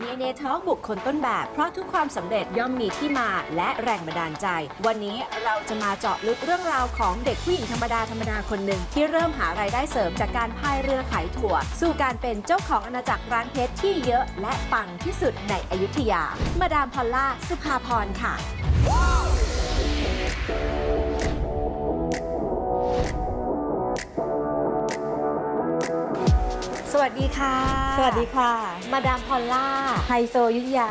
DNA Talk บุคคลต้นแบบ เพราะทุกความสำเร็จย่อมมีที่มาและแรงบันดาลใจ วันนี้เราจะมาเจาะลึกเรื่องราวของเด็กผู้หญิงธรรมดาธรรมดาคนหนึ่งที่เริ่มหารายได้เสริมจากการพายเรือขายถั่ว สู่การเป็นเจ้าของอาณาจักรร้านเพชรที่เยอะและปังที่สุดในอยุธยา มาดามพอลล่าสุภาพรค่ะ สวัสดีค่ะ สวัสดีค่ะ มาดามพอลล่า ไฮโซยุทธยา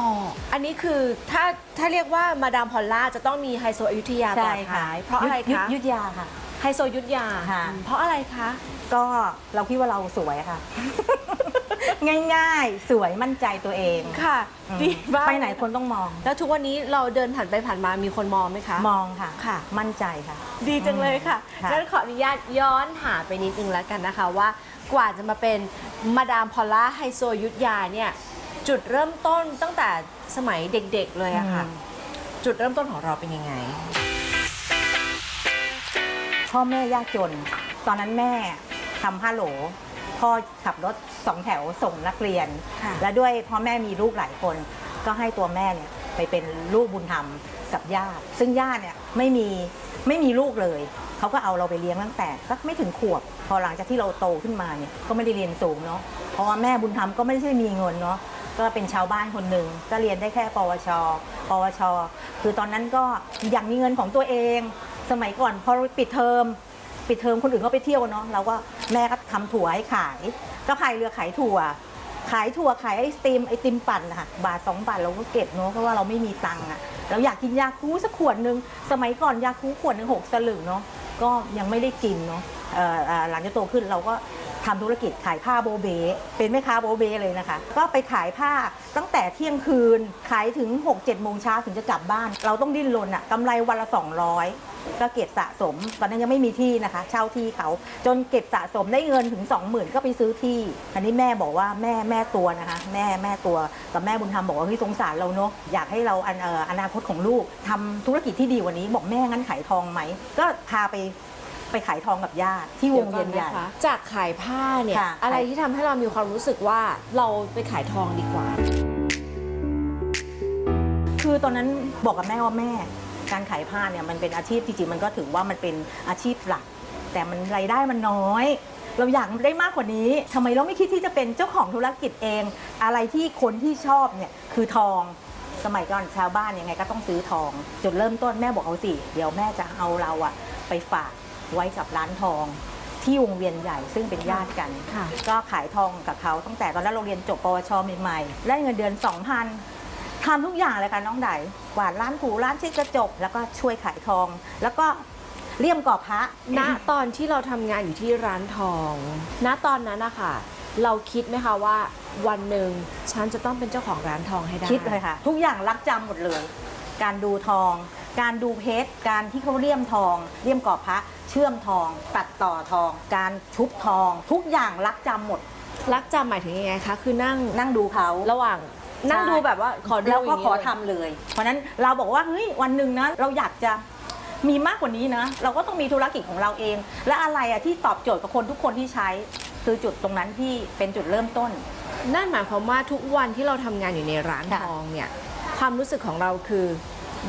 อ๋อ อันนี้คือถ้าถ้าเรียกว่ามาดามพอลล่าจะต้องมีไฮโซอยุธยาต่อท้ายเพราะอะไรยุทคะธยุทธยาค่ะ ไฮโซยุทธยา ค่ะ เพราะอะไรคะ ก็เราคิดว่าเราสวยค่ะ ง่ายๆ สวยมั่นใจตัวเอง ค่ะอืมดีมากไปไหนคนต้องมอง แล้วทุกวันนี้เราเดินผ่านไปผ่านมามีคนมองไหมคะ มองค่ะ ค่ะ มั่นใจค่ะ ดีจังเลยค่ะค่ะงั้นขออนุญาตย้อนหาไปนิดนึงแล้วกันนะคะว่า กว่าจะมาเป็นมาดามพอลล่าไฮโซยุทธยาเนี่ยจุดเริ่มต้นตั้งแต่สมัยเด็กๆเลยอะค่ะอืมจุดเริ่มต้นของเราเป็นยังไง พ่อแม่ยากจน ตอนนั้นแม่ทำฮัลโหล พ่อขับรถสองแถวส่งนักเรียน ค่ะ และด้วยพ่อแม่มีลูกหลายคน ก็ให้ตัวแม่เนี่ยไปเป็นลูกบุญธรรมกับญาติซึ่งญาติเนี่ยไม่มีไม่มีลูกเลย เขาก็เอาเราไปเลี้ยงตั้งแต่สักไม่ถึงขวบ พอหลังจากที่เราโตขึ้นมาเนี่ยก็ไม่ได้เรียนสูงเนาะเพราะว่าแม่บุญธรรมก็ไม่ได้มีเงินเนาะก็เป็นชาวบ้านคนหนึ่งก็เรียนได้แค่ ปวช ปวช คือตอนนั้นก็อยากมีเงินของตัวเอง สมัยก่อนพอปิดเทอมปิดเทอมคนอื่นเขาไปเที่ยวเนาะเราก็แม่ก็ทำถั่วให้ขาย ก็พายเรือขายถั่ว ขายถั่วขายไอติมไอติมปั่นนะคะบาทสองบาทเราก็เก็บเนาะเพราะว่าเราไม่มีตังค์อะเราอยากกินยาคูสักขวดหนึ่งสมัยก่อนยาคูขวดหนึ่งหกสลึงเนาะ ก็ยังไม่ได้กินเนาะหลังจากโตขึ้นเราก็ทำธุรกิจขายผ้าโบเบ เป็นแม่ค้าโบเบเลยนะคะ ก็ไปขายผ้าตั้งแต่เที่ยงคืน ขายถึง 6 7 โมงเช้าถึงจะกลับบ้าน เราต้องดิ้นรนอะกำไรวันละ 200 ก็เก็บสะสม ตอนนั้นยังไม่มีที่นะคะ เช่าที่เขาจนเก็บสะสมได้เงินถึง 20,000 ก็ไปซื้อที่ อันนี้แม่บอกว่าแม่แม่ตัวนะคะ แม่แม่ตัวกับแม่บุญธรรมบอกว่าเฮ้ยสงสารเราเนาะอยากให้เราอันเอ่ออนาคตของลูกทำธุรกิจที่ดีกว่านี้ บอกแม่งั้นขายทองไหม ก็พาไปไปขายทองกับญาติที่วงเวียนใหญ่ ดี๋วก่อนะคะจากขายผ้าเนี่ย ค่ะ อะไรที่ทำให้เรามีความรู้สึกว่าเราไปขายทองดีกว่า คือตอนนั้นบอกกับแม่ว่าแม่ การขายผ้าเนี่ยมันเป็นอาชีพจริงๆมันก็ถือว่ามันเป็นอาชีพหลัก แต่มันรายได้มันน้อย เราอยากได้มากกว่านี้ทำไมเราไม่คิดที่จะเป็นเจ้าของธุรกิจเอง อะไรที่คนที่ชอบเนี่ยคือทองสมัยก่อนชาวบ้านยังไงก็ต้องซื้อทอง จุดเริ่มต้นแม่บอกเอาสิเดี๋ยวแม่จะเอาเราอะไปฝากไว้กับร้านทองที่วงเวียนใหญ่ซึ่งเป็นญาติกันค่ะก็ขายทองกับเขาตั้งแต่ตอนนั้นเราเรียนจบปวชใหม่ๆได้เงินเดือน 2,000 ทำทุกอย่างเลยค่ะน้องไดกวาดร้านถูร้านเช็ดกระจก แล้วก็ช่วยขายทอง แล้วก็เลี่ยมก่อพระณตอนที่เราทำงานอยู่ที่ร้านทอง ณตอนนั้นนะคะเราคิดไหมคะว่าวันหนึ่งฉันจะต้องเป็นเจ้าของร้านทองให้ได้คิดเลยค่ะ ทุกอย่างรักจำหมดเลย การดูทอง การดูเพชรการที่เขาเลี่ยมทองเลี่ยมก่อพระ เชื่อมทอง ตัดต่อทอง การชุบทอง ทุกอย่างรักจำหมด รักจำหมายถึงยังไงคะคือนั่งนั่งดูเขา ระหว่าง นั่งดูแบบว่าขอดูแล้วก็ย่างนี้ขอเลยทำเลย เพราะฉะนั้นเราบอกว่าเฮ้ยวันหนึ่งนะเราอยากจะมีมากกว่านี้นะ เราก็ต้องมีธุรกิจของเราเอง และอะไรอะที่ตอบโจทย์กับคนทุกคนที่ใช้ คือจุดตรงนั้นที่เป็นจุดเริ่มต้น นั่นหมายความว่าทุกวันที่เราทำงานอยู่ในร้านค่ะ ทองเนี่ยความรู้สึกของเราคือ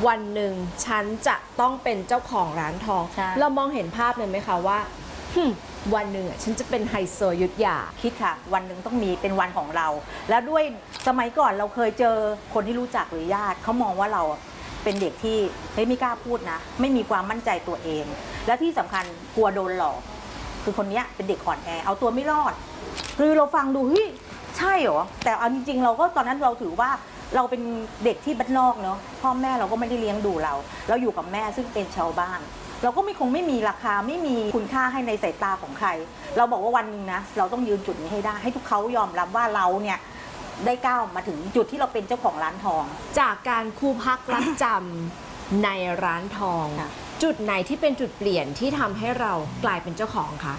วันหนึ่งฉันจะต้องเป็นเจ้าของร้านทอง ใช่ เรามองเห็นภาพเลยไหมคะว่าหึ่ม วันหนึ่งอะฉันจะเป็นไฮโซยุทธยา คิดค่ะ วันหนึ่งต้องมีเป็นวันของเรา แล้วด้วยสมัยก่อนเราเคยเจอคนที่รู้จักหรือญาติเขามองว่าเราเป็นเด็กที่เฮ้ยไม่กล้าพูดนะ ไม่มีความมั่นใจตัวเอง และที่สำคัญกลัวโดนหลอก คือคนนี้เป็นเด็กอ่อนแอเอาตัวไม่รอดคือเราฟังดูเฮ้ยใช่เหรอแต่เอาจริงๆ เราก็ตอนนั้นเราถือว่าเราเป็นเด็กที่บ้านนอกเนาะพ่อแม่เราก็ไม่ได้เลี้ยงดูเรา เราอยู่กับแม่ซึ่งเป็นชาวบ้าน เราก็ไม่คงไม่มีราคาไม่มีคุณค่าให้ในสายตาของใคร เราบอกว่าวันหนึ่งนะเราต้องยืนจุดนี้ให้ได้ ให้ทุกเขายอมรับว่าเราเนี่ยได้ก้าวมาถึงจุดที่เราเป็นเจ้าของร้านทอง จากการครูพักรักจำในร้านทอง ค่ะ จุดไหนที่เป็นจุดเปลี่ยนที่ทำให้เรากลายเป็นเจ้าของคะ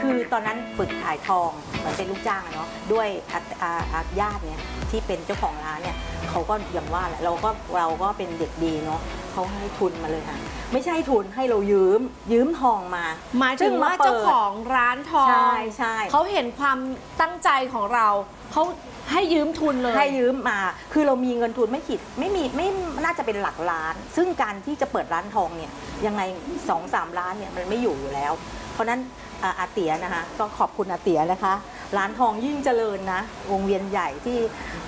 คือตอนนั้นฝึกขายทองเหมือนเป็นลูกจ้างอะเนาะด้วยอาอาอาญาติเนี่ยที่เป็นเจ้าของร้านเนี่ย เขาก็อย่างว่าแหละเราก็เราก็เป็นเด็กดีเนาะเขาให้ทุนมาเลยค่ะ ไม่ใช่ทุนให้เรายืมยืมทองมาหมายถึงว่าซึ่งมาเปิดเจ้าของร้านทองใช่ใช่เขาเห็นความตั้งใจของเราเขาให้ยืมทุนเลยให้ยืมมา คือเรามีเงินทุนไม่ขีดไม่มีไม่น่าจะเป็นหลักล้าน ซึ่งการที่จะเปิดร้านทองเนี่ยยังไงสองสามล้านเนี่ยมันไม่อยู่อยู่แล้ว เพราะฉะนั้นอ่าอาเตียนะคะก็ขอบคุณอาเตียนะคะ ร้านทองยิ่งเจริญนะวงเวียนใหญ่ที่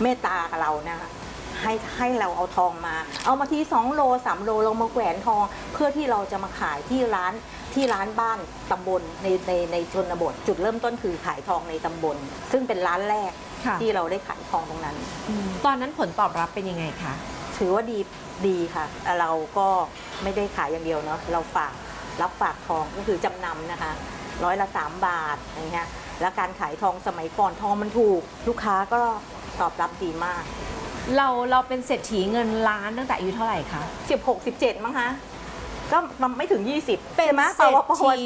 เมตตากับเรานะคะ ให้ให้เราเอาทองมา เอามาที2โล3โลเรามาแขวนทอง เพื่อที่เราจะมาขายที่ร้านที่ร้านบ้านตำบลในในในชนบท จุดเริ่มต้นคือขายทองในตำบล ซึ่งเป็นร้านแรกค่ะ ที่เราได้ขายทองตรงนั้น อืมตอนนั้นผลตอบรับเป็นยังไงคะ ถือว่าดีดีค่ะแต่เราก็ไม่ได้ขายอย่างเดียวเนาะเราฝากรับฝากทองก็คือจำนำนะคะ ร้อยละ 3 บาทอย่างเงี้ยแล้วการขายทองสมัยก่อนทองมันถูก ลูกค้าก็ตอบรับดีมาก เราเราเป็นเศรษฐีเงินล้านตั้งแต่อายุเท่าไหร่คะ 16 17 มั้งคะก็ไม่ถึง 20 เป็นใช่ไหมเศรษปวปฐี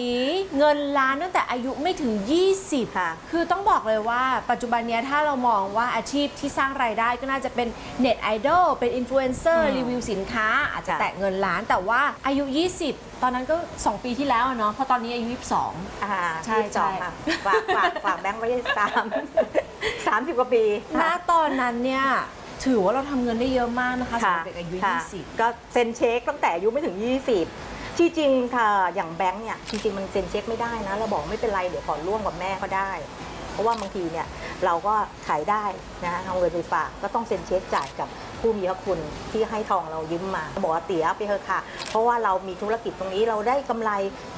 เงินล้านตั้งแต่อายุไม่ถึง 20ค่ะคือต้องบอกเลยว่าปัจจุบันเนี้ยถ้าเรามองว่าอาชีพที่สร้างรายได้ก็น่าจะเป็นเน็ตไอดอลเป็นอินฟลูเอนเซอร์อืมรีวิวสินค้า อาจจะค่ะแตะเงินล้านแต่ว่าอายุ 20 ตอนนั้นก็ 2 ปีที่แล้วอะเนาะเพราะตอนนี้อายุ 22อ่าใช่ยี่สิบสองใช่ค่ะฝากฝากฝากแบงค์ไว้สามสามสิบกว่าปีณค่ะตอนนั้นเนี่ย ถือว่าเราทำเงินได้เยอะมากนะคะสำหค่ะรับเด็กอายุ ค่ะ20 ก็เซ็นเช็คตั้งแต่อายุไม่ถึง 20 ที่จริงค่ะอย่างแบงค์เนี่ยจริงๆมันเซ็นเช็คไม่ได้นะ เราบอกไม่เป็นไรเดี๋ยวขอร่วมกับแม่ก็ได้ เพราะว่าบางทีเนี่ยเราก็ขายได้นะเอาเงินไปฝากก็ต้องเซ็นเช็คจ่ายกับผู้มีพระคุณที่ให้ทองเรายืมมาบอกว่าเตี๋ยไปเถอะค่ะ เพราะว่าเรามีธุรกิจตรงนี้เราได้กำไร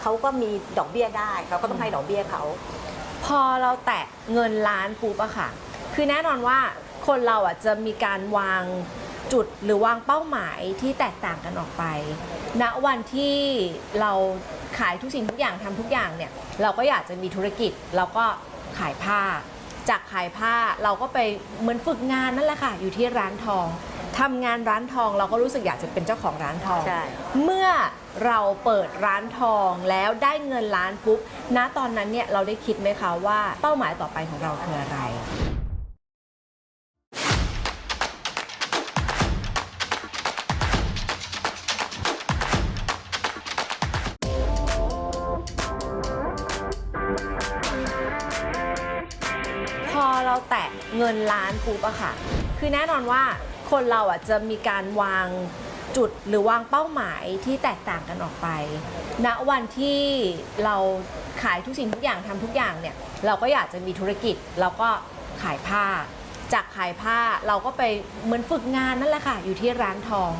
เขาก็มีดอกเบี้ยได้เราก็ต้องให้ดอกเบี้ยเขา พอเราแตะเงินล้านปุ๊บอะค่ะ คือแน่นอนว่า คนเราอะจะมีการวางจุดหรือวางเป้าหมายที่แตกต่างกันออกไปณวันที่เราขายทุกสิ่งทุกอย่างทำทุกอย่างเนี่ย เราก็อยากจะมีธุรกิจ เราก็ขายผ้า จากขายผ้าเราก็ไปเหมือนฝึกงานนั่นแหละค่ะ อยู่ที่ร้านทองทำงานร้านทองเราก็รู้สึกอยากจะเป็นเจ้าของร้านทอง เมื่อเราเปิดร้านทองแล้วได้เงินล้านปุ๊บณตอนนั้นเนี่ยเราได้คิดไหมคะว่าเป้าหมายต่อไปของเราคืออะไร นล้านปุ๊บอะค่ะ คือแน่นอนว่าคนเราอะจะมีการวางจุดหรือวางเป้าหมายที่แตกต่างกันออกไป ณ วันที่เราขายทุกสิ่งทุกอย่างทำทุกอย่างเนี่ย เราก็อยากจะมีธุรกิจ เราก็ขายผ้า จากขายผ้าเราก็ไปเหมือนฝึกงานนั่นแหละค่ะ อยู่ที่ร้านทอง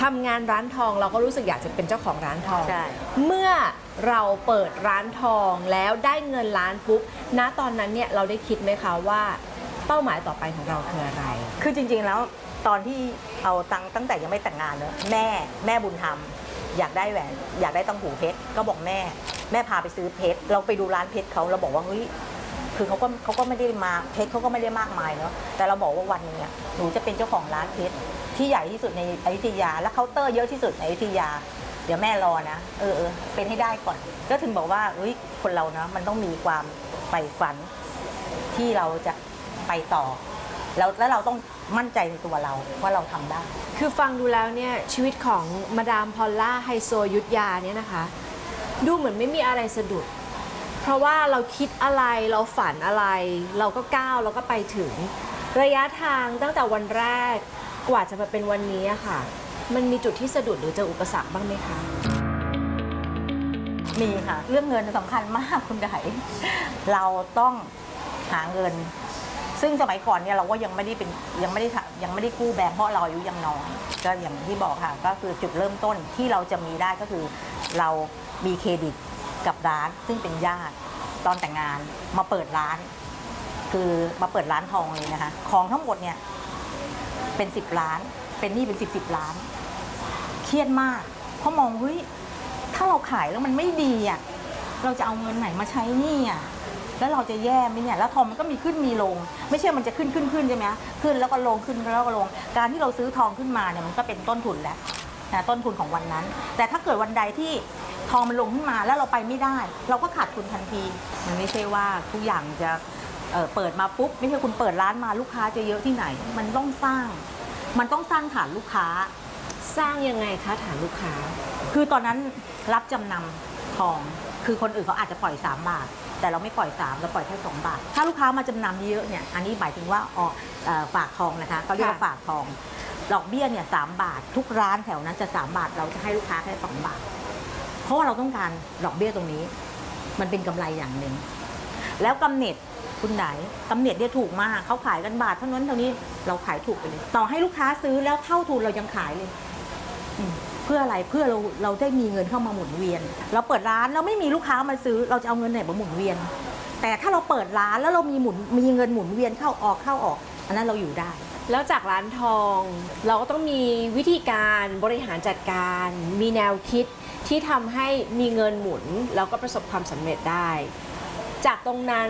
ทำงานร้านทองเราก็รู้สึกอยากจะเป็นเจ้าของร้านทองใช่เมื่อเราเปิดร้านทองแล้วได้เงินล้านปุ๊บ ณ ตอนนั้นเนี่ยเราได้คิดไหมคะว่า เป้าหมายต่อไปของเราคืออะไร คือจริงๆแล้วตอนที่เอาตังค์ตั้งแต่ยังไม่แต่งงานเนอะแม่แม่บุญธรรม อยากได้แหวน อยากได้ตังหูเพชรก็บอกแม่ แม่พาไปซื้อเพชรเราไปดูร้านเพชรเขาเราบอกว่าเฮ้ยคือเขาก็เขาก็ไม่ได้มาเพชรเขาก็ไม่ได้มากมายเนาะแต่เราบอกว่าวันหนึงเนี่ยหนูจะเป็นเจ้าของร้านเพชรที่ใหญ่ที่สุดในอยุธยา และเคาน์เตอร์เยอะที่สุดในอยุธยา เดี๋ยวแม่รอนะเออเออเป็นให้ได้ก่อน ก็ถึงบอกว่าเฮ้ยคนเราเนาะมันต้องมีความใฝ่ฝัน ที่เราจะ ไปต่อแล้วแล้วเราต้องมั่นใจในตัวเราว่าเราทำได้ คือฟังดูแล้วเนี่ยชีวิตของมาดามพอลล่าไฮโซยุทธยาเนี่ยนะคะ ดูเหมือนไม่มีอะไรสะดุด เพราะว่าเราคิดอะไรเราฝันอะไร เราก็ก้าวเราก็ไปถึง ระยะทางตั้งแต่วันแรกกว่าจะมาเป็นวันนี้อะค่ะ มันมีจุดที่สะดุดหรือเจออุปสรรคบ้างไหมคะ มีค่ะ เรื่องเงินสำคัญมากคุณไดเราต้องหาเงิน ซึ่งสมัยก่อนเนี่ยเราก็ยังไม่ได้เป็นยังไม่ได้ทำยังไม่ได้กู้แบงค์เพราะเราอายุยังน้อยก็อย่างที่บอกค่ะก็คือจุดเริ่มต้นที่เราจะมีได้ก็คือ เรามีเครดิตกับร้าน ซึ่งเป็นญาติตอนแต่งงานมาเปิดร้าน คือมาเปิดร้านทองเลยนะคะของทั้งหมดเนี่ยเป็นสิบล้าน เป็นหนี้เป็นสิบสิบล้าน เครียดมากเพราะมองเฮ้ยถ้าเราขายแล้วมันไม่ดีอะเราจะเอาเงินไหนมาใช้หนี่อะ แล้วเราจะแย่ไหมเนี่ยแล้วทองมันก็มีขึ้นมีลง ไม่ใช่มันจะขึ้นขึ้นขึ้นใช่ไหมขึ้นแล้วก็ลงขึ้นแล้วก็ลง การที่เราซื้อทองขึ้นมาเนี่ยมันก็เป็นต้นทุนแล้วนะต้นทุนของวันนั้น แต่ถ้าเกิดวันใดที่ทองมันลงขึ้นมาแล้วเราไปไม่ได้ เราก็ขาดทุนทันทีมันไม่ใช่ว่าทุกอย่างจะเอ่อเปิดมาปุ๊บไม่ใช่คุณเปิดร้านมาลูกค้าจะเยอะที่ไหน มันต้องสร้าง มันต้องสร้างฐานลูกค้า สร้างยังไงคะฐานลูกค้า คือตอนนั้นรับจำนำทอง คือคนอื่นเขาอาจจะปล่อย 3 บาท แต่เราไม่ปล่อย 3 เราปล่อยแค่ 2 บาท ถ้าลูกค้ามาจำนำเยอะเนี่ยอันนี้หมายถึงว่าออกเอ่อฝากทองนะคะเขาเรียกว่าค่ะ ฝากทองดอกเบี้ยเนี่ยสบาท ทุกร้านแถวนั้นจะ 3 บาทเราจะให้ลูกค้าแค่ 2 บาท เพราะว่าเราต้องการดอกเบี้ยตรงนี้ มันเป็นกำไรอย่างหนึ่ง แล้วกำเนิดคุณไหนกำเนิดเนี่ยถูกมากเขาขายกันบาทเท่านั้นเท่านี้เราขายถูกไปเลยต่อให้ลูกค้าซื้อแล้วเท่าทุนเรายังขายเลยอืมเพื่ออะไรเพื่อเราเราได้มีเงินเข้ามาหมุนเวียน เราเปิดร้านเราไม่มีลูกค้ามาซื้อเราจะเอาเงินไหนมาหมุนเวียน แต่ถ้าเราเปิดร้านแล้วเรามีหมุนมีเงินหมุนเวียนเข้าออกเข้าออกอันนั้นเราอยู่ได้ แล้วจากร้านทองเราก็ต้องมีวิธีการบริหารจัดการ มีแนวคิดที่ทำให้มีเงินหมุนแล้วก็ประสบความสำเร็จได้ จากตรงนั้น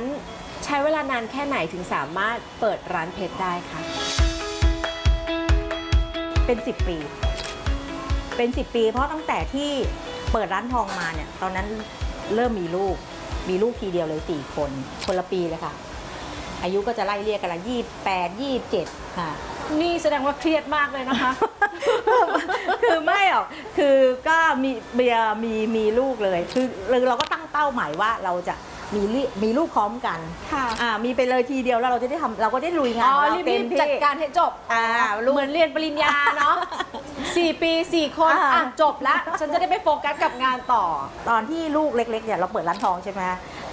ใช้เวลานานแค่ไหนถึงสามารถเปิดร้านเพชรได้คะเป็น 10 ปี เป็น 10 ปี เพราะตั้งแต่ที่เปิดร้านทองมาเนี่ย ตอนนั้นเริ่มมีลูก มีลูกทีเดียวเลย 4 คน คนละปีเลยค่ะ อายุก็จะไล่เรียกกันละยี่แปดยี่เจ็ดค่ะ นี่แสดงว่าเครียดมากเลยนะคะ คือไม่หรอก คือก็มีเบียร์มีมีลูกเลย คือเราก็ตั้งเป้าหมายว่าเราจะ มีลิมีลูกพร้อมกันค่ะอ่ามีไปเลยทีเดียวแล้วเราจะได้ทำเราก็ได้ลุยงาอ๋นอของเรารีเต็มบๆที่จัดการให้จบอ่าลูกเหมือนเรียนปริญญาเนาะสี่ปีสี่คนอ่า อะจบแล้วฉันจะได้ไปโฟกัสกับงานต่อ ตอนที่ลูกเล็กๆเนี่ยเราเปิดร้านทองใช่ไหม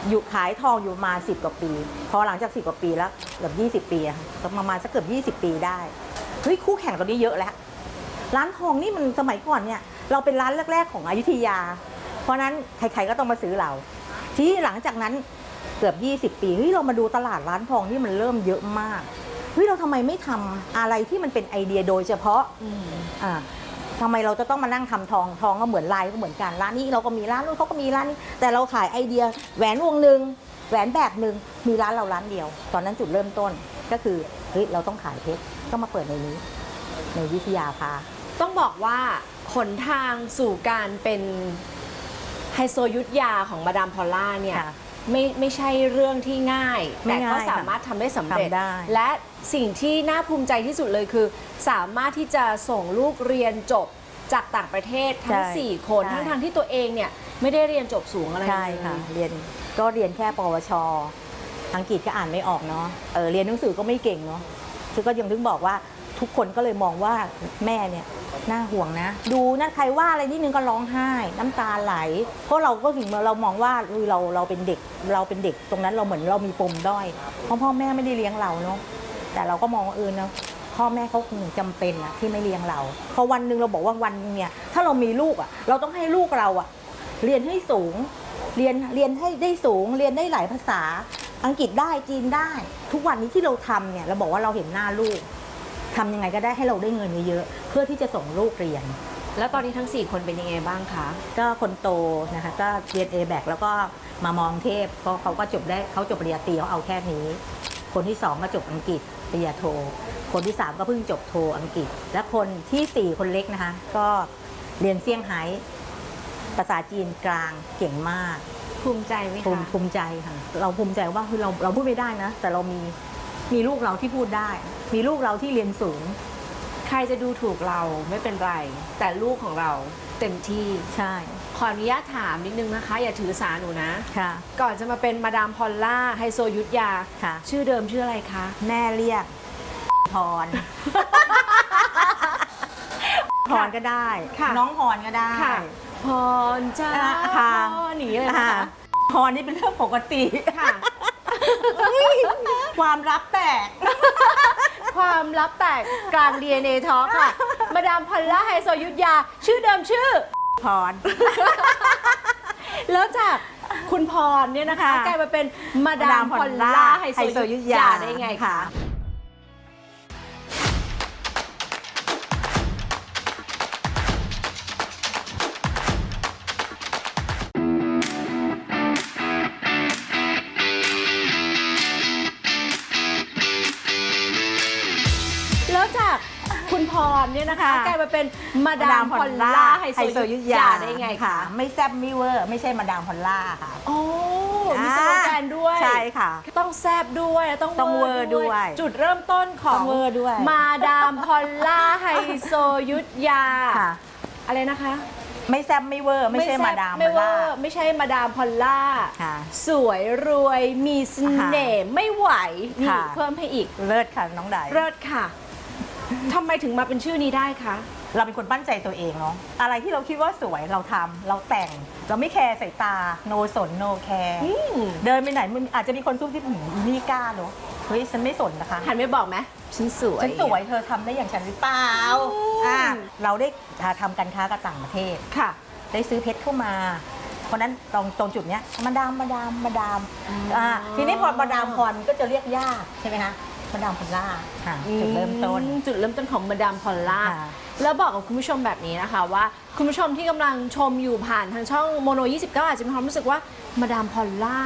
อยู่ขายทองอยู่ประมาสิบกว่าปี พอหลังจากสิบกว่าปีแล้วเกือบยี่สิบปีอะค่ะประมาณสักเกือบยี่สิบปีได้เฮ้ยคู่แข่งตอนนี้เยอะแล้ว ร้านทองนี่มันสมัยก่อนเนี่ยเราเป็นร้านแรก ๆ ของอยุธยา เพราะฉะนั้นใครๆก็ต้องมาซื้อเรา ทีนี้หลังจากนั้นเกือบ 20 ปีเฮ้ยเรามาดูตลาดร้านทองที่มันเริ่มเยอะมากเฮ้ยเราทำไมไม่ทำอะไรที่มันเป็นไอเดียโดยเฉพาะอ่าทำไมเราจะต้องมานั่งทำทองทองก็เหมือนลายก็เหมือนกันร้านนี้เราก็มีร้านนู้นเขาก็มีร้านนี้ แต่เราขายไอเดียแหวนวงหนึ่งแหวนแบบหนึ่งมีร้านเราร้านเดียว ตอนนั้นจุดเริ่มต้นก็คือเฮ้ยเราต้องขายเพชรก็มาเปิดในนี้ ในวิทยาพา ต้องบอกว่าหนทางสู่การเป็น ไฮโซยุทธยาของมาดามพอลล่าเนี่ยค่ะไม่ไม่ใช่เรื่องที่ง่าย ไม่แต่ก็ง่ายค่ะสามารถทำได้สำเร็จ ทำได้ และสิ่งที่น่าภูมิใจที่สุดเลยคือ สามารถที่จะส่งลูกเรียนจบจากต่างประเทศทั้ง ใช่4 คนใช่ ทั้งทางๆที่ตัวเองเนี่ยไม่ได้เรียนจบสูงอะไรใช่เลยค่ะเรียนก็เรียนแค่ปวช อังกฤษก็อ่านไม่ออกเนาะเออเรียนหนังสือก็ไม่เก่งเนาะคือก็ยังถึงบอกว่า ทุกคนก็เลยมองว่าแม่เนี่ยน่าห่วงนะ ดูนั่นใครว่าอะไรนิดนึงก็ร้องไห้ น้ำตาไหล เพราะเราก็ถึงเรามองว่าเราเราเป็นเด็กเราเป็นเด็กตรงนั้นเราเหมือนเรามีปมด้อยเพราะพ่อแม่ไม่ได้เลี้ยงเราเนาะแต่เราก็มองเออเนาะพ่อแม่เขาคงจำเป็นนะที่ไม่เลี้ยงเรา พอวันหนึ่งเราบอกว่าวันนึงเนี่ยถ้าเรามีลูกอะเราต้องให้ลูกเราอะเรียนให้สูง เรียนเรียนให้ได้สูง เรียนได้หลายภาษา อังกฤษได้จีนได้ ทุกวันนี้ที่เราทำเนี่ยเราบอกว่าเราเห็นหน้าลูก ทำยังไงก็ได้ให้เราได้เงินเยอะๆเพื่อที่จะส่งลูกเรียน แล้วตอนนี้ทั้ง 4 คนเป็นยังไงบ้างคะก็คนโตนะคะก็เรียน A แบกแล้วก็มามองเทพก็เขาก็จบได้เขาจบปริญญาตรีเขาเอาแค่นี้ คนที่สองก็จบอังกฤษปริญญาโท คนที่สามก็เพิ่งจบโทอังกฤษ และคนที่สี่คนเล็กนะคะ ก็เรียนเซี่ยงไฮ้ภาษาจีนกลางเก่งมากภูมิใจไหมภูมิคะภูมิใจค่ะ เราภูมิใจว่าคือเราเราพูดไม่ได้นะ แต่เรามี มีลูกเราที่พูดได้ มีลูกเราที่เรียนสูง ใครจะดูถูกเราไม่เป็นไร แต่ลูกของเราเต็มที่ใช่ ขออนุญาตถามนิดนึงนะคะ อย่าถือสาหนูนะ ค่ะ ก่อนจะมาเป็นมาดามพอลล่าไฮโซยุทธยา ค่ะ ชื่อเดิมชื่ออะไรคะ แม่เรียก พร พรก็ได้ ค่ะ น้องพรก็ได้ค่ะ พรจ้าอ่าค่ะพรหนีเลยนะอ่าคะพรนี่เป็นเรื่องปกติ ค่ะ ความลับแตก ความลับแตกกลาง DNA ท้อค่ะ มาดามพอลล่าไฮโซยุทธยา ชื่อเดิมชื่อ พร แล้วจากคุณพรเนี่ยนะคะ ค่ะกลายมาเป็นมาดามพอลล่าไฮโซยุทธยาได้ไงคะแล้วจากคุณ เนี่ยนะคะค่ะ กลายมาเป็นมาดามพอลล่าไฮโซยุทธยาได้ไงคะไม่แซ่บไม่เวอร์ ไม่ใช่มาดามพอลล่าค่ะโอ้มีสโลแกนด้วย ใช่ค่ะ ต้องแซบด้วยแล้วต้องต้องเวอร์ด้วยจุดเริ่มต้นของต้องเวอร์ด้วย มาดามพอลล่าไฮโซยุทธยา ค่ะ อะไรนะคะไม่แซ่บไม่เวอร์ไม่ใช่แซ่บมาดามพไม่อลเวอล่าร์ไม่ใช่มาดามพอลล่า ค่ะ สวยรวยมีเสน่ห์ไม่ไหวนี่ค่ะ เพิ่มให้อีก เลิศค่ะน้องได เลิศค่ะ ทำไมถึงมาเป็นชื่อนี้ได้คะ เราเป็นคนปั้นใจตัวเองเนาะอะไรที่เราคิดว่าสวยเราทำเราแต่ง เราไม่แคร์สายตา โนสนโนแคร์อืม เดินไปไหนมันอาจจะมีคนซุ่มที่หืมอีนี่กล้าเนาะเฮ้ยฉันไม่สนนะคะ หันไปบอกไหม ฉันสวย ฉันสวยเธอทำได้อย่างฉันหรือเปล่าอืม อ่าเราได้ทำการค้ากับต่างประเทศ ค่ะ ได้ซื้อเพชรเข้ามา เพราะฉะนั้นตรงตรงจุดเนี้ยมาดามมาดามมาดามอ๋ออ่อ่าทีนี้พอมาดามพรก็จะเรียกยากใช่ไหมคะ มาดามพอลล่าค่ะจุดเริ่มต้น อืจุดเริ่มต้นของมาดามพอลล่า ค่ะ แล้วบอกกับคุณผู้ชมแบบนี้นะคะว่า คุณผู้ชมที่กำลังชมอยู่ผ่านทางช่องโมโน 29 อาจจะมีความรู้สึกว่ามาดามพอลล่า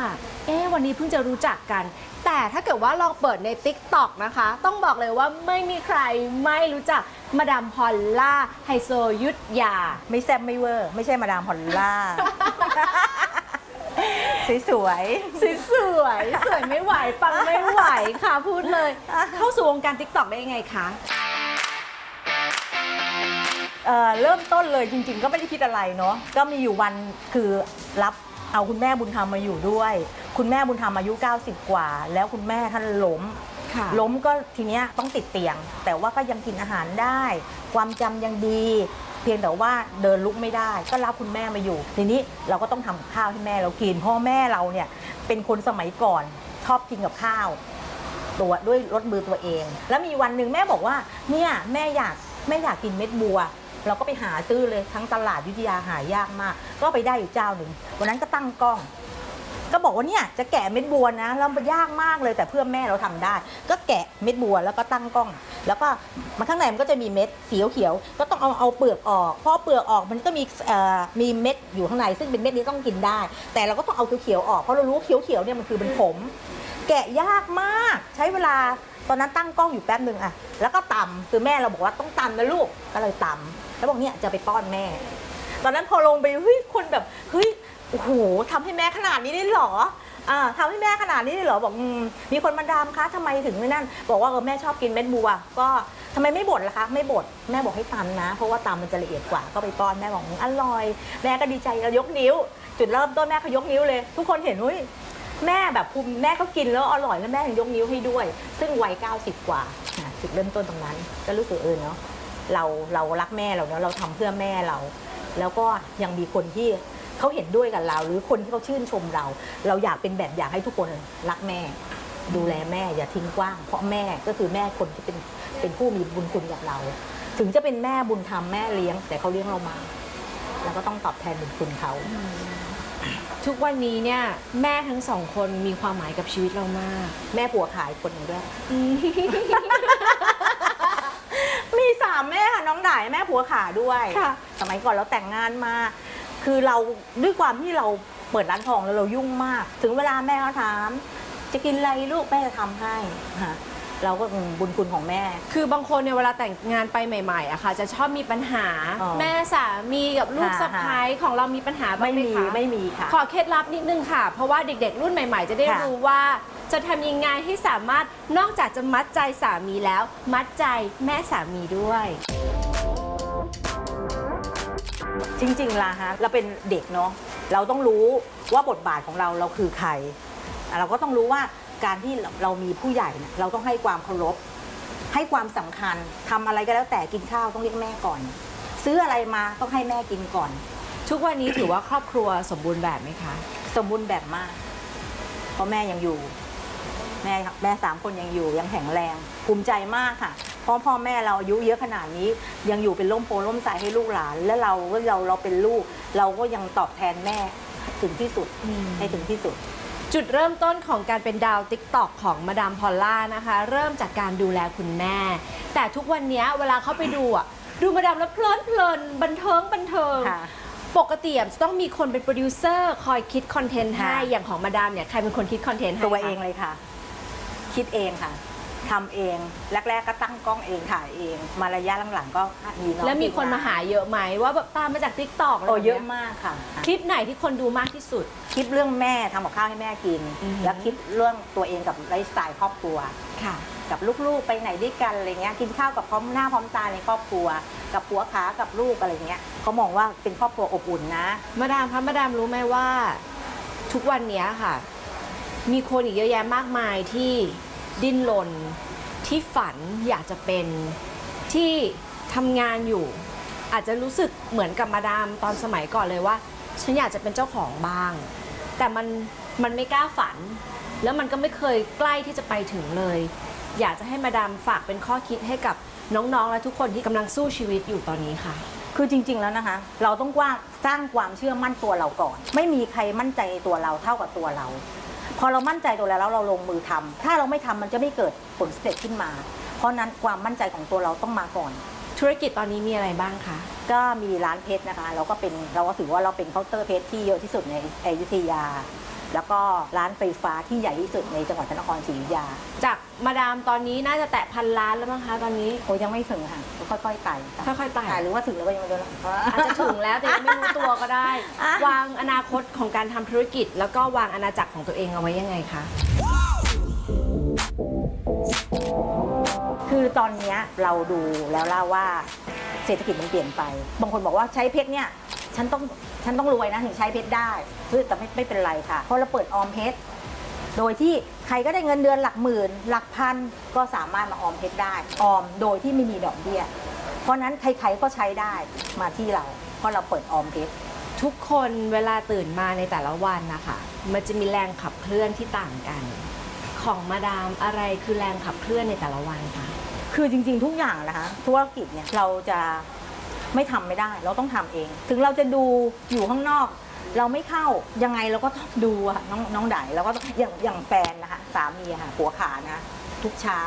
เอ๊ะวันนี้เพิ่งจะรู้จักกัน แต่ถ้าเกิดว่าลองเปิดใน t ิ k t o k นะคะ ต้องบอกเลยว่าไม่มีใครไม่รู้จักมาดามพอลล่าไฮโซยุทธยา ไม่แซ่บไม่เวอร์ ไม่ใช่มาดามพอลล่า สวยสวยสวยๆสวยไม่ไหวปังไม่ไหวค่ะพูดเลย เข้าสู่วงการ t ิ k t o k ได้ยังไงคะๆเอ่อเริ่มต้นเลยจริงๆ ก็ไม่ได้คิดอะไรเนาะก็มีอยู่วันคือรับเอาคุณแม่บุญธรรมมาอยู่ด้วย คุณแม่บุญธรรมอายุ 90 กว่า แล้วคุณแม่ท่านล้ม ค่ะ ล้มก็ทีเนี้ยต้องติดเตียง แต่ว่าก็ยังกินอาหารได้ ความจำยังดี เพียงแต่ว่าเดินลุกไม่ได้ ก็รับคุณแม่มาอยู่ ทีนี้เราก็ต้องทำข้าวให้แม่เรากินพ่อแม่เราเนี่ยเป็นคนสมัยก่อนชอบกินกับข้าว ตัวด้วยรสมือตัวเอง แล้วมีวันหนึ่งแม่บอกว่าเนี่ยแม่อยากแม่อยากกินเม็ดบัว เราก็ไปหาซื้อเลยทั้งตลาดวิทยาหายากมาก ก็ไปได้อยู่เจ้าหนึ่งวันนั้นก็ตั้งกล้อง ก็บอกว่าเนี่ยจะแกะเม็ดบัวนะแล้วมันยากมากเลยแต่เพื่อแม่เราทำได้ ก็แกะเม็ดบัวแล้วก็ตั้งกล้อง แล้วก็มันข้างในมันก็จะมีเม็ดสีเขียวก็ต้องเอาเอาเปลือกออกพราะเปลือกออกมันก็มีเอ่อมีเม็ดอยู่ข้างใน ซึ่งเป็นเม็ดนี้ต้องกินได้ แต่เราก็ต้องเอาเขียวๆออกเพราะเรารู้เขียวๆเนี่ยมันคือเป็นผม แกะยากมากใช้เวลาตอนนั้นตั้งกล้องอยู่แป๊บหนึ่งอะแล้วก็ตำคือแม่เราบอกว่าต้องตำนะลูกก็เลยตำแล้วบอกเนี่ยจะไปป้อนแม่ ตอนนั้นพอลงไปเฮ้ยคนแบบเฮ้ย โอ้โหทำให้แม่ขนาดนี้ได้เหรออ่าทำให้แม่ขนาดนี้ได้เหรอบอกอืมมีคนมาดามคะทำไมถึงไม่นั่น บอกว่าเออแม่ชอบกินเม็ดบัว ก็ทำไมไม่บดล่ะคะ ไม่บดแม่บอกให้ตำนะ เพราะว่าตำมันจะละเอียดกว่าก็ไปป้อนแม่บอกอืมอร่อย แม่ก็ดีใจแล้วยกนิ้ว จุดเริ่มต้นแม่เขายกนิ้วเลย ทุกคนเห็นเฮ้ยแม่แบบภูมิแม่เขากินแล้วอร่อยแล้วแม่ถึงยกนิ้วให้ด้วย ซึ่งวัย90 กว่าอะจุดเริ่มต้นตรงนั้น ก็รู้สึกเออเนาะเราเรารักแม่เราเนาะเราทำเพื่อแม่เรา แล้วก็ยังมีคนที่ เขาเห็นด้วยกับเรา หรือคนที่เขาชื่นชมเรา เราอยากเป็นแบบอยากให้ทุกคนรักแม่ ดูแลแม่อย่าทิ้งกว้าง เพราะแม่ก็คือแม่คนที่เป็นเป็นผู้มีบุญคุณกับเรา ถึงจะเป็นแม่บุญธรรมแม่เลี้ยง แต่เขาเลี้ยงเรามาเราก็ต้องตอบแทนบุญคุณเขา ทุกวันนี้เนี่ยแม่ทั้งสองคนมีความหมายกับชีวิตเรามาก แม่ผัวขายคนหนึ่งด้วย มีสามแม่ค่ะน้องด่ายแม่ผัวขาด้วย ค่ะ สมัยก่อนเราแต่งงานมา คือเราด้วยความที่เราเปิดร้านทองแล้วเรายุ่งมาก ถึงเวลาแม่เขาถาม จะกินอะไรลูกแม่จะทำให้ค่ะเราก็อืมบุญคุณของแม่ คือบางคนเนี่ยเวลาแต่งงานไปใหม่ๆอะค่ะ จะชอบมีปัญหา อ๋อแม่สามีกับลูกค่ะ สะใภ้ของเรามีปัญหาบ้างไม่ไหมมีคะไม่มีค่ะ ขอเคล็ดลับนิดนึงค่ะ เพราะว่าเด็กๆ รุ่นใหม่ๆ จะได้ค่ะ รู้ว่าจะทำยังไงให้สามารถนอกจากจะมัดใจสามีแล้ว มัดใจแม่สามีด้วย จริงๆล่ะฮะเราเป็นเด็กเนาะเราต้องรู้ว่าบทบาทของเราเราคือใครอะเราก็ต้องรู้ว่าการที่เรามีผู้ใหญ่เนี่ยเราต้องให้ความเคารพ ให้ความสำคัญทำอะไรก็แล้วแต่กินข้าวต้องเรียกแม่ก่อน ซื้ออะไรมาต้องให้แม่กินก่อน ทุกวันนี้ถือว่าครอบครัวสมบูรณ์แบบไหมคะ สมบูรณ์แบบมาก เพราะแม่ยังอยู่ แม่แม่สามคนยังอยู่ยังแข็งแรง ภูมิใจมากค่ะ เพราะพ่อแม่เราอายุเยอะขนาดนี้ ยังอยู่เป็นร่มโพล่มใสให้ลูกหลาน และเราก็เราเราเป็นลูก เราก็ยังตอบแทนแม่ถึงที่สุดอืมให้ถึงที่สุด จุดเริ่มต้นของการเป็นดาวติ๊กตอกของมาดามพอลล่านะคะ เริ่มจากการดูแลคุณแม่ แต่ทุกวันนี้เวลาเขาไปดูอะดูมาดามแล้วเพลินเพลินบันเทิงบันเทิงค่ะปกติอะจะต้องมีคนเป็นโปรดิวเซอร์คอยคิดคอนเทนต์ให้ค่ะอย่างของมาดามเนี่ยใครเป็นคนคิดคอนเทนต์ให้ตัวคะเองเลยค่ะ คิดเองค่ะ ทำเอง แรก ๆ ก็ตั้งกล้องเองถ่ายเอง มาระยะหลังๆก็มีน้องแล้วมีคนมาหาเยอะไหมว่าแบบตามมาจากทิกตอกโอ้เยอะมากค่ะ คลิปไหนที่คนดูมากที่สุด คลิปเรื่องแม่ทำกับข้าวให้แม่กิน อือหือ แล้วคลิปเรื่องตัวเองกับไลฟ์สไตล์ครอบครัว ค่ะ กับลูกๆไปไหนด้วยกันอะไรเงี้ยกินข้าวกับพร้อมหน้าพร้อมตาในครอบครัว กับผัวขากับลูกอะไรเงี้ยเขามองว่าเป็นครอบครัวอบอุ่นนะ มาดามคะมาดามรู้ไหมว่า ทุกวันเนี้ยค่ะ มีคนอีกเยอะแยะมากมายที่ ดิ้นรนที่ฝันอยากจะเป็นที่ทำงานอยู่ อาจจะรู้สึกเหมือนกับมาดามตอนสมัยก่อนเลยว่า ฉันอยากจะเป็นเจ้าของบ้าง แต่มันมันไม่กล้าฝัน แล้วมันก็ไม่เคยใกล้ที่จะไปถึงเลย อยากจะให้มาดามฝากเป็นข้อคิดให้กับน้องๆ และทุกคนที่กำลังสู้ชีวิตอยู่ตอนนี้ค่ะ คือจริง ๆ แล้วนะคะ เราต้องว้าสร้างความเชื่อมั่นตัวเราก่อน ไม่มีใครมั่นใจในตัวเราเท่ากับตัวเรา พอเรามั่นใจตัวเราแล้วเราลงมือทำถ้าเราไม่ทำมันจะไม่เกิดผลสำเร็จขึ้นมา เพราะนั้นความมั่นใจของตัวเราต้องมาก่อน ธุรกิจตอนนี้มีอะไรบ้างคะก็มีร้านเพชรนะคะ เราก็เป็นเราก็ถือว่าเราเป็นเคาน์เตอร์เพชรที่เยอะที่สุดในอยุธยา แล้วก็ร้านไฟฟ้าที่ใหญ่ที่สุดในจังหวัดพระนครศรีอยุธยาจากมาดามตอนนี้น่าจะแตะพันล้านแล้วมั้งคะตอนนี้ โอ้ยังไม่ถึงค่ะค่อยๆไต่ค่ะค่อยๆไต่ค่ะหรือว่าถึงแล้วก็ยังไม่รู้นะ อาจจะถึงแล้วแต่ยังไม่รู้ตัวก็ได้ อะ วางอนาคตของการทำธุรกิจ แล้วก็วางอาณาจักรของตัวเองเอาไว้ยังไงคะคือตอนเนี้ยเราดูแล้วเล่าว่าเศรษฐกิจมันเปลี่ยนไป บางคนบอกว่าใช้เพชรเนี่ย ฉันต้องฉันต้องรวยนะถึงใช้เพชรได้เฮ้ยแต่ไม่ไม่เป็นไรค่ะ เพราะเราเปิดออมเพชรโดยที่ใครก็ได้เงินเดือนหลักหมื่น หลักพันก็สามารถมาออมเพชรได้ ออมโดยที่ไม่มีดอกเบี้ย เพราะนั้นใครๆก็ใช้ได้มาที่เรา เพราะเราเปิดออมเพชรทุกคนเวลาตื่นมาในแต่ละวันนะคะมันจะมีแรงขับเคลื่อนที่ต่างกัน ของมาดามอะไรคือแรงขับเคลื่อนในแต่ละวันคะคือจริงๆทุกอย่างนะคะธุรกิจเนี่ยเราจะ ไม่ทำไม่ได้ เราต้องทำเอง ถึงเราจะดูอยู่ข้างนอก เราไม่เข้ายังไงเราก็ต้องดูอะน้องน้องไดเราก็ต้องอย่างอย่างแฟนนะคะสามีอะค่ะหัวขานะทุกเช้า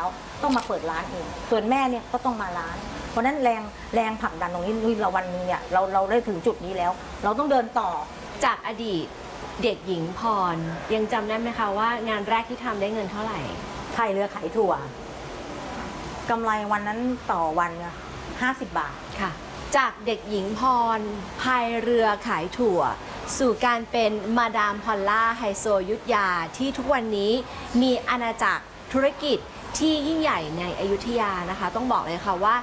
ต้องมาเปิดร้านเอง ส่วนแม่เนี่ยก็ต้องมาร้าน เพราะฉะนั้นแรงแรงผลักดันตรงนี้เฮ้ยเราวันหนึงเนี่ยเราเราได้ถึงจุดนี้แล้ว เราต้องเดินต่อจากอดีตเด็กหญิงพร ยังจำได้ไหมคะว่างานแรกที่ทำได้เงินเท่าไหร่ไข่เรือขายถั่วกำไรวันนั้นต่อวันเนี่ยห้าสิบบาทค่ะ จากเด็กหญิงพรพายเรือขายถั่ว สู่การเป็นมาดามพอลล่าไฮโซยุทธยาที่ทุกวันนี้มีอาณาจักรธุรกิจที่ยิ่งใหญ่ในอยุธยานะคะ ต้องบอกเลยค่ะว่า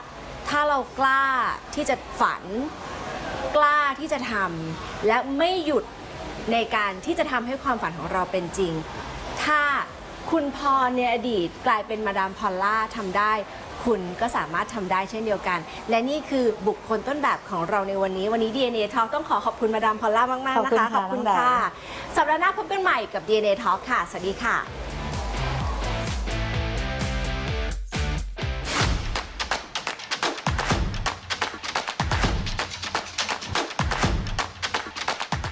ถ้าเรากล้าที่จะฝันกล้าที่จะทำและไม่หยุดในการที่จะทำให้ความฝันของเราเป็นจริง ถ้าคุณพรในอดีตกลายเป็นมาดามพอลล่าทำได้ คุณก็สามารถทำได้เช่นเดียวกัน และนี่คือบุคคลต้นแบบของเราในวันนี้ วันนี้ DNA Talk ต้องขอขอบคุณมาดามพอลล่ามาก ๆ นะคะขอบคุณค่ะน้องดาสัปดาห์หน้าพบกันใหม่กับ DNA Talk ค่ะ สวัสดีค่ะ